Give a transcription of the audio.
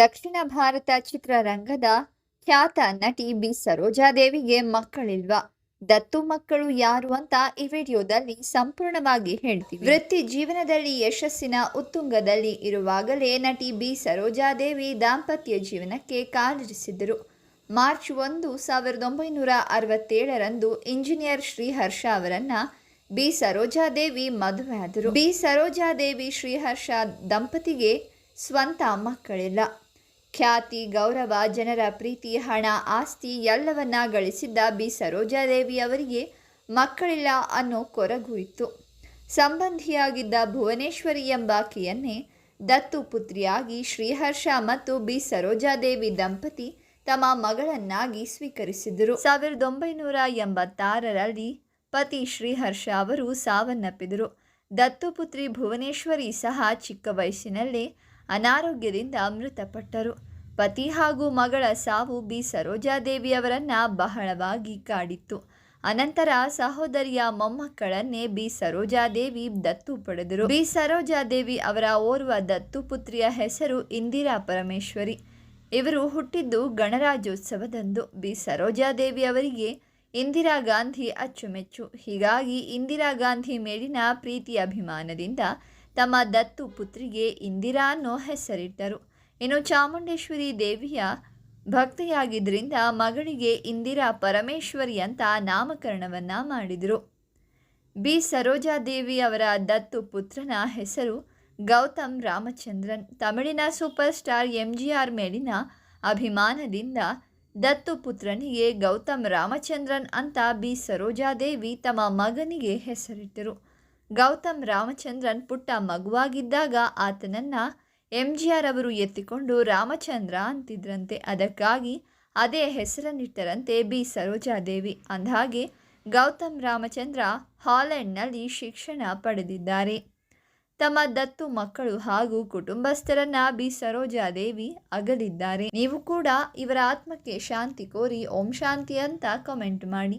ದಕ್ಷಿಣ ಭಾರತ ಚಿತ್ರರಂಗದ ಖ್ಯಾತ ನಟಿ ಬಿ. ಸರೋಜಾದೇವಿಗೆ ಮಕ್ಕಳಿಲ್ವಾ? ದತ್ತು ಮಕ್ಕಳು ಯಾರು ಅಂತ ಈ ವಿಡಿಯೋದಲ್ಲಿ ಸಂಪೂರ್ಣವಾಗಿ ಹೇಳ್ತೀವಿ. ವೃತ್ತಿ ಜೀವನದಲ್ಲಿ ಯಶಸ್ಸಿನ ಉತ್ತುಂಗದಲ್ಲಿ ಇರುವಾಗಲೇ ನಟಿ ಬಿ. ಸರೋಜಾದೇವಿ ದಾಂಪತ್ಯ ಜೀವನಕ್ಕೆ ಕಾಲಿರಿಸಿದ್ದರು. ಮಾರ್ಚ್ ಒಂದು, ಸಾವಿರದ ಒಂಬೈನೂರ ಅರವತ್ತೇಳರಂದು ಇಂಜಿನಿಯರ್ ಶ್ರೀಹರ್ಷ ಅವರನ್ನ ಬಿ. ಸರೋಜಾದೇವಿ ಮದುವೆಯಾದರು ಬಿ. ಸರೋಜಾದೇವಿ ಶ್ರೀಹರ್ಷ ದಂಪತಿಗೆ ಸ್ವಂತ ಮಕ್ಕಳಿಲ್ಲ. ಖ್ಯಾತಿ, ಗೌರವ, ಜನರ ಪ್ರೀತಿ, ಹಣ, ಆಸ್ತಿ ಎಲ್ಲವನ್ನ ಗಳಿಸಿದ್ದ ಬಿ. ಸರೋಜಾದೇವಿ ಅವರಿಗೆ ಮಕ್ಕಳಿಲ್ಲ ಅನ್ನೋ ಕೊರಗು ಇತ್ತು. ಸಂಬಂಧಿಯಾಗಿದ್ದ ಭುವನೇಶ್ವರಿ ಎಂಬಾಕೆಯನ್ನೇ ದತ್ತು ಪುತ್ರಿಯಾಗಿ ಶ್ರೀಹರ್ಷ ಮತ್ತು ಬಿ. ಸರೋಜಾದೇವಿ ದಂಪತಿ ತಮ್ಮ ಮಗಳನ್ನಾಗಿ ಸ್ವೀಕರಿಸಿದರು. ಸಾವಿರದ ಒಂಬೈನೂರ ಎಂಬತ್ತಾರರಲ್ಲಿ ಪತಿ ಶ್ರೀಹರ್ಷ ಅವರು ಸಾವನ್ನಪ್ಪಿದರು. ದತ್ತುಪುತ್ರಿ ಭುವನೇಶ್ವರಿ ಸಹ ಚಿಕ್ಕ ವಯಸ್ಸಿನಲ್ಲೇ ಅನಾರೋಗ್ಯದಿಂದ ಮೃತಪಟ್ಟರು. ಪತಿ ಹಾಗೂ ಮಗಳ ಸಾವು ಬಿ ಸರೋಜಾದೇವಿಯವರನ್ನ ಬಹಳವಾಗಿ ಕಾಡಿತ್ತು. ಅನಂತರ ಸಹೋದರಿಯ ಮೊಮ್ಮಕ್ಕಳನ್ನೇ ಬಿ ಸರೋಜಾದೇವಿ ದತ್ತು ಪಡೆದರು. ಬಿ ಸರೋಜಾದೇವಿ ಅವರ ಓರ್ವ ದತ್ತು ಪುತ್ರಿಯ ಹೆಸರು ಇಂದಿರಾ ಪರಮೇಶ್ವರಿ. ಇವರು ಹುಟ್ಟಿದ್ದು ಗಣರಾಜ್ಯೋತ್ಸವದಂದು. ಬಿ ಸರೋಜಾದೇವಿ ಅವರಿಗೆ ಇಂದಿರಾ ಗಾಂಧಿ ಅಚ್ಚುಮೆಚ್ಚು. ಹೀಗಾಗಿ ಇಂದಿರಾ ಗಾಂಧಿ ಮೇಲಿನ ಪ್ರೀತಿ ಅಭಿಮಾನದಿಂದ ತಮ್ಮ ದತ್ತು ಪುತ್ರಿಗೆ ಇಂದಿರಾ ಅನ್ನೋ ಹೆಸರಿಟ್ಟರು. ಇನ್ನು ಚಾಮುಂಡೇಶ್ವರಿ ದೇವಿಯ ಭಕ್ತೆಯಾಗಿದ್ದರಿಂದ ಮಗಳಿಗೆ ಇಂದಿರಾ ಪರಮೇಶ್ವರಿ ಅಂತ ನಾಮಕರಣವನ್ನ ಮಾಡಿದರು. ಬಿ. ಸರೋಜಾದೇವಿ ಅವರ ದತ್ತು ಪುತ್ರನ ಹೆಸರು Gautam Ramachandran. ತಮಿಳಿನ super star M G R ಮೇಲಿನ ಅಭಿಮಾನದಿಂದ ದತ್ತು ಪುತ್ರನಿಗೆ ಗೌತಮ್ ರಾಮಚಂದ್ರನ್ ಅಂತ ಬಿ. ಸರೋಜಾದೇವಿ ತಮ್ಮ ಮಗನಿಗೆ ಹೆಸರಿಟ್ಟರು. ಗೌತಮ್ ರಾಮಚಂದ್ರನ್ ಪುಟ್ಟ ಮಗುವಾಗಿದ್ದಾಗ ಆತನನ್ನ ಎಂ ಜಿ ಆರ್ ಅವರು ಎತ್ತಿಕೊಂಡು ರಾಮಚಂದ್ರ ಅಂತಿದ್ರಂತೆ. ಅದಕ್ಕಾಗಿ ಅದೇ ಹೆಸರನ್ನಿಟ್ಟರಂತೆ ಬಿ. ಸರೋಜಾದೇವಿ. ಅಂದಹಾಗೆ ಗೌತಮ್ ರಾಮಚಂದ್ರ ಹಾಲೆಂಡ್ನಲ್ಲಿ ಶಿಕ್ಷಣ ಪಡೆದಿದ್ದಾರೆ. ತಮ್ಮ ದತ್ತು ಮಕ್ಕಳು ಹಾಗೂ ಕುಟುಂಬಸ್ಥರನ್ನ ಬಿ. ಸರೋಜಾದೇವಿ ಅಗಲಿದ್ದಾರೆ. ನೀವು ಕೂಡ ಇವರ ಆತ್ಮಕ್ಕೆ ಶಾಂತಿ ಕೋರಿ ಓಂ ಶಾಂತಿ ಅಂತ ಕಮೆಂಟ್ ಮಾಡಿ.